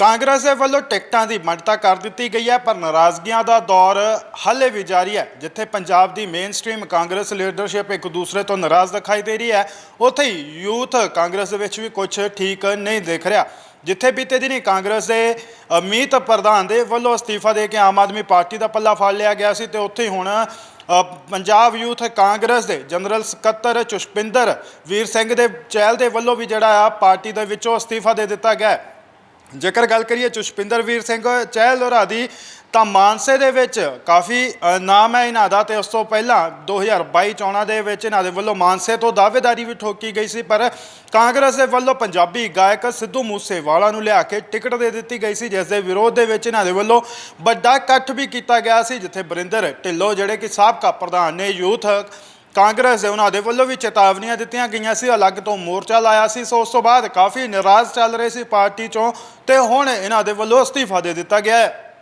ਕਾਂਗਰਸ ਦੇ ਵੱਲੋਂ ਟਿਕਟਾਂ ਦੀ ਮੰਨਤਾ ਕਰ ਦਿੱਤੀ ਗਈ ਹੈ, ਪਰ ਨਾਰਾਜ਼ਗੀਆਂ ਦਾ ਦੌਰ ਹਾਲੇ ਵੀ ਜਾਰੀ ਹੈ, ਜਿੱਥੇ ਪੰਜਾਬ ਦੀ ਮੇਨ ਸਟ੍ਰੀਮ ਕਾਂਗਰਸ ਲੀਡਰਸ਼ਿਪ ਇੱਕ ਦੂਸਰੇ ਤੋਂ ਨਾਰਾਜ਼ ਦਿਖਾਈ ਦੇ ਰਹੀ ਹੈ। ਉੱਥੇ ਹੀ ਯੂਥ ਕਾਂਗਰਸ ਦੇ ਵਿੱਚ ਵੀ ਕੁਝ ਠੀਕ ਨਹੀਂ ਦਿਖ ਰਿਹਾ। ਜਿੱਥੇ ਬੀਤੇ ਦਿਨੀ ਕਾਂਗਰਸ ਦੇ ਅਮੀਤ ਪ੍ਰਧਾਨ ਦੇ ਵੱਲੋਂ ਅਸਤੀਫਾ ਦੇ ਕੇ ਆਮ ਆਦਮੀ ਪਾਰਟੀ ਦਾ ਪੱਲਾ ਫੜ ਲਿਆ ਗਿਆ ਸੀ ਤੇ ਉੱਥੇ ਹੀ ਹੁਣ ਪੰਜਾਬ ਯੂਥ ਕਾਂਗਰਸ ਦੇ ਜਨਰਲ ਸਕੱਤਰ ਚੁਸ਼ਪਿੰਦਰ ਵੀਰ ਸਿੰਘ ਦੇ ਚਹਿਲ ਦੇ ਵੱਲੋਂ ਵੀ ਜਿਹੜਾ ਆ ਪਾਰਟੀ ਦੇ ਵਿੱਚੋਂ ਅਸਤੀਫਾ ਦੇ ਦਿੱਤਾ ਗਿਆ ਜੇਕਰ ਗੱਲ ਕਰੀਏ ਚੁਸ਼ਪਿੰਦਰ ਵੀਰ ਸਿੰਘ ਚਹਿਲ ਹੋਰਾਂ ਦੀ, ਤਾਂ ਮਾਨਸੇ ਦੇ ਵਿੱਚ ਕਾਫੀ ਨਾਮ ਹੈ ਇਹਨਾਂ ਦਾ ਤੇ ਉਸ ਤੋਂ ਪਹਿਲਾਂ 2022 ਚੋਣਾਂ ਦੇ ਵਿੱਚ ਇਹਨਾਂ ਦੇ ਵੱਲੋਂ ਮਾਨਸੇ ਤੋਂ ਦਾਅਵੇਦਾਰੀ ਵੀ ਠੋਕੀ ਗਈ ਸੀ, ਪਰ ਕਾਂਗਰਸ ਦੇ ਵੱਲੋਂ ਪੰਜਾਬੀ ਗਾਇਕ ਸਿੱਧੂ ਮੂਸੇਵਾਲਾ ਨੂੰ ਲਿਆ ਕੇ ਟਿਕਟ ਦੇ ਦਿੱਤੀ ਗਈ ਸੀ, ਜਿਸ ਦੇ ਵਿਰੋਧ ਦੇ ਵਿੱਚ ਇਹਨਾਂ ਦੇ ਵੱਲੋਂ ਵੱਡਾ ਇਕੱਠ ਵੀ ਕੀਤਾ ਗਿਆ ਸੀ, ਜਿੱਥੇ ਬਰਿੰਦਰ ਢਿੱਲੋਂ, ਜਿਹੜੇ ਕਿ ਸਾਬਕਾ ਪ੍ਰਧਾਨ ਨੇ, ਯੂਥ ਕਾਂਗਰਸ ਦੇ ਉਹਨਾਂ ਦੇ ਵੱਲੋਂ ਵੀ ਚੇਤਾਵਨੀਆਂ ਦਿੱਤੀਆਂ ਗਈਆਂ ਸੀ, ਅਲੱਗ ਤੋਂ ਮੋਰਚਾ ਲਾਇਆ ਸੀ। ਸੋ ਉਸ ਤੋਂ ਬਾਅਦ ਕਾਫੀ ਨਾਰਾਜ਼ ਚੱਲ ਰਹੇ ਸੀ ਪਾਰਟੀ ਚੋਂ ਤੇ ਹੁਣ ਇਹਨਾਂ ਦੇ ਵੱਲੋਂ ਅਸਤੀਫਾ ਦੇ ਦਿੱਤਾ ਗਿਆ ਹੈ।